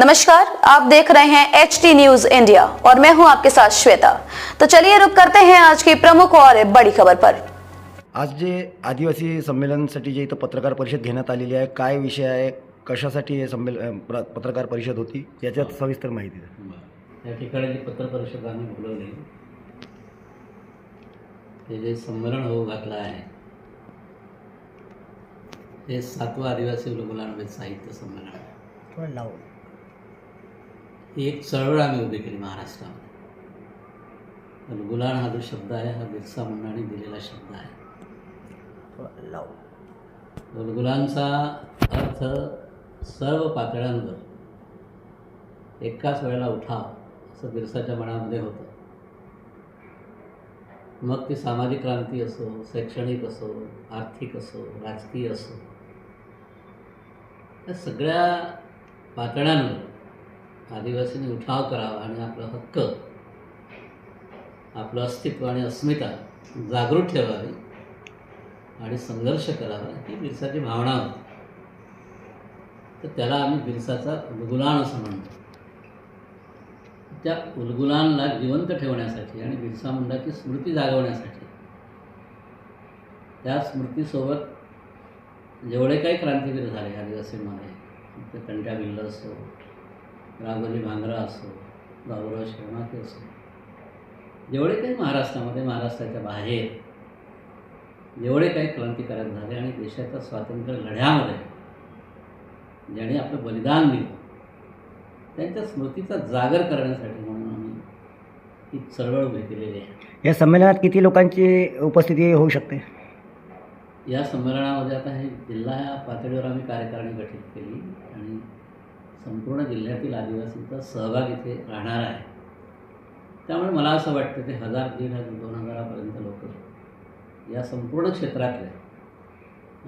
नमस्कार आप देख रहे हैं एच टी न्यूज़ इंडिया और मैं हूँ आपके साथ श्वेता। तो चलिए रुक करते हैं आज की प्रमुख और बड़ी खबर पर। आज जे आदिवासी संमेलनासाठी जे इथं पत्रकार परिषद घेण्यात आलेली आहे. काय विषय आहे? कशासाठी हे संमेल अ, पत्रकार परिषद होती? याच्यात सविस्तर माहिती द्या. या ठिकाणी जी पत्र परिषद आम्ही बोलवली ते जे संमेलन होऊ घातलं आहे हे सातवं आदिवासी उलगुलांबेद साहित्य संमेलन आहे. ही एक चळवळ आम्ही उभी केली महाराष्ट्रामध्ये. उलगुलान हा जो शब्द आहे हा बिरसा मुंडाने दिलेला शब्द आहे. उलगुलांचा अर्थ सर्व पातळ्यांवर एकाच वेळेला उठाव असं बिरसाच्या मनामध्ये होतं. मग ती सामाजिक क्रांती असो शैक्षणिक असो आर्थिक असो राजकीय असो या सगळ्या पातळ्यांवर आदिवासींनी उठाव करावा आणि आपला हक्क आपलं अस्तित्व आणि अस्मिता जागृत ठेवावी आणि संघर्ष करावा ही बिरसाची भावना होती. तर त्याला आम्ही बिरसाचा उलगुलान असं म्हणतो. त्या उलगुलानला जिवंत ठेवण्यासाठी आणि बिरसा मुंडाची स्मृती जागवण्यासाठी त्या स्मृतीसोबत जेवढे काही क्रांतिवीर झाले आदिवासीमध्ये ते कंट्या बिल्ल असो राघोली भांगरा असो बाबुराव शर्माके असो जेवढे काही महाराष्ट्रामध्ये महाराष्ट्राच्या बाहेर जेवढे काही क्रांतिकारक झाले आणि देशाच्या स्वातंत्र्य लढ्यामध्ये ज्याने आपलं बलिदान दिलं त्यांच्या स्मृतीचा जागर करण्यासाठी म्हणून आम्ही ही चळवळ उभी केलेली आहे. या संमेलनात किती लोकांची उपस्थिती होऊ शकते? या संमेलनामध्ये आता हे जिल्हा पातळीवर आम्ही कार्यकारिणी गठीत केली आणि संपूर्ण जिल्ह्यातील आदिवासींचा सहभाग इथे राहणार आहे. त्यामुळे मला असं वाटतं ते हजार दीड हजार दोन हजारापर्यंत लोक या संपूर्ण क्षेत्रातले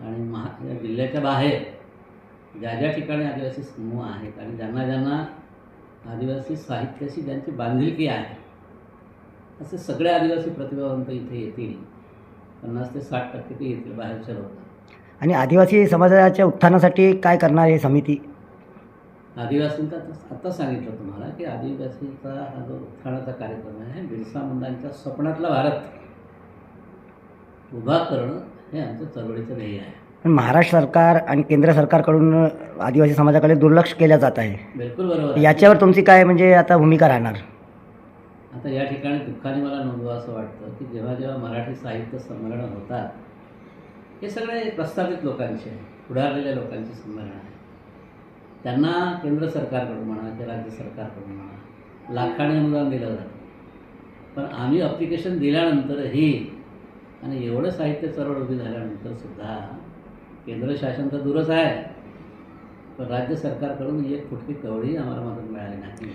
आणि महा या जिल्ह्याच्या बाहेर ज्या ज्या ठिकाणी आदिवासी समूह आहेत आणि ज्यांना ज्यांना आदिवासी साहित्याशी ज्यांची बांधिलकी आहे असे सगळे आदिवासी प्रतिभावंत इथे येतील. पन्नास ते साठ टक्के ते येतील बाहेरच्या लोक आणि आदिवासी समाजाच्या उत्थानासाठी काय करणार आहे समिती? आदिवासींचा आता- आता सांगितलं तुम्हाला की आदिवासीचा हा जो उत्थानाचा कार्यक्रम आहे बिरसा मुंडांच्या स्वप्नातला भारत उभा करणं हे आमचं चळवळीचं ध्येय आहे. पण महाराष्ट्र सरकार आणि केंद्र सरकारकडून आदिवासी समाजाकडे दुर्लक्ष केलं जात आहे. बिलकुल बरोबर आहे. याच्यावर तुमची काय म्हणजे आता भूमिका राहणार? आता या ठिकाणी दुःखाने मला नोंदवा असं वाटतं की जेव्हा जेव्हा मराठी साहित्य संमेलनं होतात हे सगळे प्रस्थापित लोकांचे आहे, पुढारलेल्या लोकांचे संमेलन आहे. त्यांना केंद्र सरकारकडून म्हणा की राज्य सरकारकडून म्हणा लाखाने अनुदान दिलं जातं. पण आम्ही अप्लिकेशन दिल्यानंतरही आणि एवढं साहित्य चळवळ उभी झाल्यानंतर सुद्धा केंद्र शासन तर दूरच आहे. पण राज्य सरकारकडून एक कुठली कवळी आम्हाला मदत मिळाली नाही.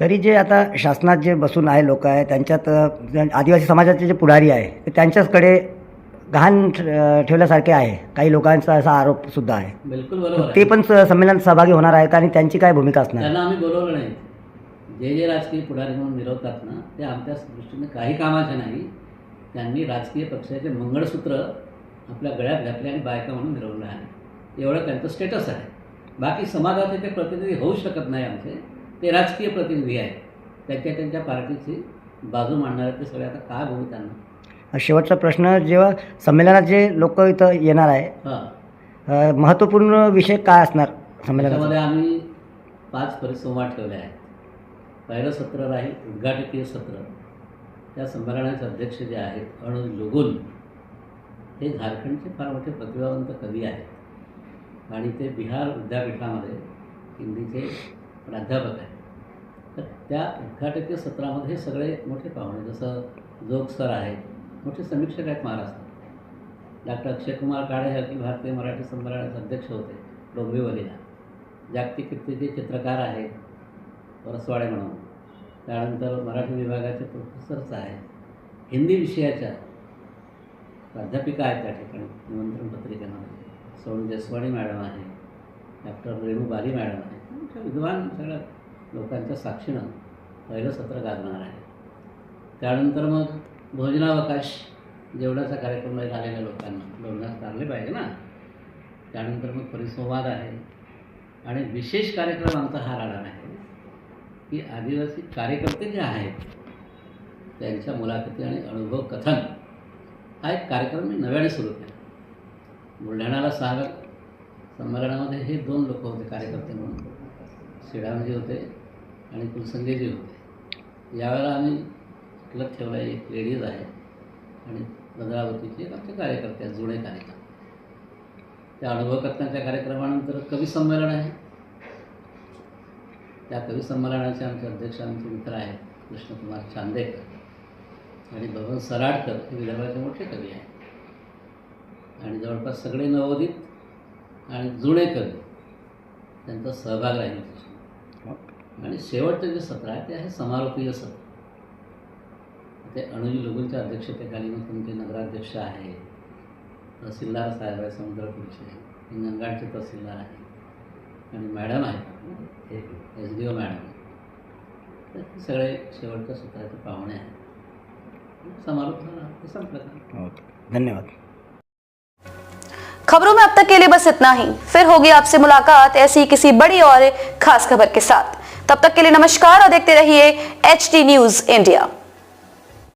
तरी जे आता शासनात जे बसून आहे लोक आहे त्यांच्यात आदिवासी समाजाचे जे पुढारी आहे ते त्यांच्याचकडे गहाण ठेवल्यासारखे आहे. काही लोकांचा असा आरोप सुद्धा आहे. बिलकुल बरोबर आहे. ते पण स- संमेलनात सहभागी होणार आहेत आणि त्यांची काय भूमिका असणार? त्यांना आम्ही बोलवलं नाही. जे जे राजकीय पुढारी म्हणून मिरवतात ना ते आमच्या दृष्टीने काही कामाचे नाही. त्यांनी राजकीय पक्षाचे मंगळसूत्र आपल्या गळ्यात घातले आणि बायका म्हणून मिरवलं आहे एवढं त्यांचं स्टेटस आहे. बाकी समाजाचे ते प्रतिनिधी होऊ शकत नाही आमचे. ते राजकीय प्रतिनिधी आहेत. त्यांच्या त्यांच्या पार्टीची बाजू मांडणारे ते सगळे आता काय बोलू त्यांना? शेवटचा प्रश्न जेव्हा संमेलनात जे लोक इथं येणार आहे हां. महत्त्वपूर्ण विषय काय असणार संमेलनाचा? त्याच्यामध्ये आम्ही पाच परिसंवाद ठेवले आहेत. पहिलं सत्र राहील उद्घाटकीय सत्र. त्या संमेलनाचे अध्यक्ष जे आहेत अनुज लुगुन हे झारखंडचे फार मोठे प्रतिभावंत कवी आहेत. आणि ते बिहार विद्यापीठामध्ये हिंदीचे प्राध्यापक आहेत. तर त्या उद्घाटकीय सत्रामध्ये हे सगळे मोठे पाहुणे जसं जोग सर आहेत मोठे समीक्षक आहेत महाराष्ट्रात. डॉक्टर अक्षयकुमार काळे हे अगदी भारतीय मराठी संमेलनाचे अध्यक्ष होते डोंबिवलीला. जागतिक कीर्तीचे चित्रकार आहेत वरसवाडे म्हणून. त्यानंतर मराठी विभागाचे प्रोफेसर्स आहेत. हिंदी विषयाच्या प्राध्यापिका आहेत त्या ठिकाणी निमंत्रण पत्रिकेमध्ये. सोन जसवाणी मॅडम आहे डॉक्टर रेणू बाली मॅडम आहे. विद्वान सगळ्या लोकांच्या साक्षीनं पहिलं सत्र गाजणार आहे. त्यानंतर मग भोजनावकाश जेवणाचा कार्यक्रम आलेल्या लोकांना भोजनास चालले पाहिजे ना. त्यानंतर मग परिसंवाद आहे. आणि विशेष कार्यक्रम आमचा हा राहणार आहे. की आदिवासी कार्यकर्ते जे आहेत त्यांच्या मुलाखती आणि अनुभव कथन हा एक कार्यक्रम मी नव्याने सुरू केला. बुलढाण्याला सागर संमेलनामध्ये हे दोन लोक होते कार्यकर्ते म्हणून. श्रीरामजी होते आणि कुलसंगेजी होते. यावेळेला आम्ही क्लब ठेवला एक लेडीज आहे आणि भद्रावतीचे एक आमचे कार्यकर्ते आहेत जुने कार्यकर्ते. त्या अनुभव कार्यक्रमानंतर कवी संमेलन आहे. त्या कवी संमेलनाचे आमचे अध्यक्ष आमचे मित्र आहेत कृष्णकुमार चांदेकर आणि बबन सराडकर हे विदर्भाचे मोठे कवी आहेत. आणि जवळपास सगळे नवोदित आणि जुने कवी त्यांचा सहभाग राहील. आणि शेवटचं जे सत्र आहे ते आहे समारोपीय सत्र. ते अणुजी लोगूंच्या अध्यक्षतेखाली मग तुमचे नगराध्यक्ष आहे. तहसीलदार साहेब आहे समुद्रपूरचे हिंगणघाटचे तहसीलदार आहे. आणि मॅडम आहेत. एस डी ओ मॅडम तर सगळे शेवटच्या सत्राचे पाहुणे आहेत. समारोप झाला. ते संपलं. धन्यवाद. खबरों में अब तक के लिए बस इतना ही. फिर होगी आपसे मुलाकात ऐसी किसी बड़ी और खास खबर के साथ. तब तक के लिए नमस्कार और देखते रहिए एचडी न्यूज़ इंडिया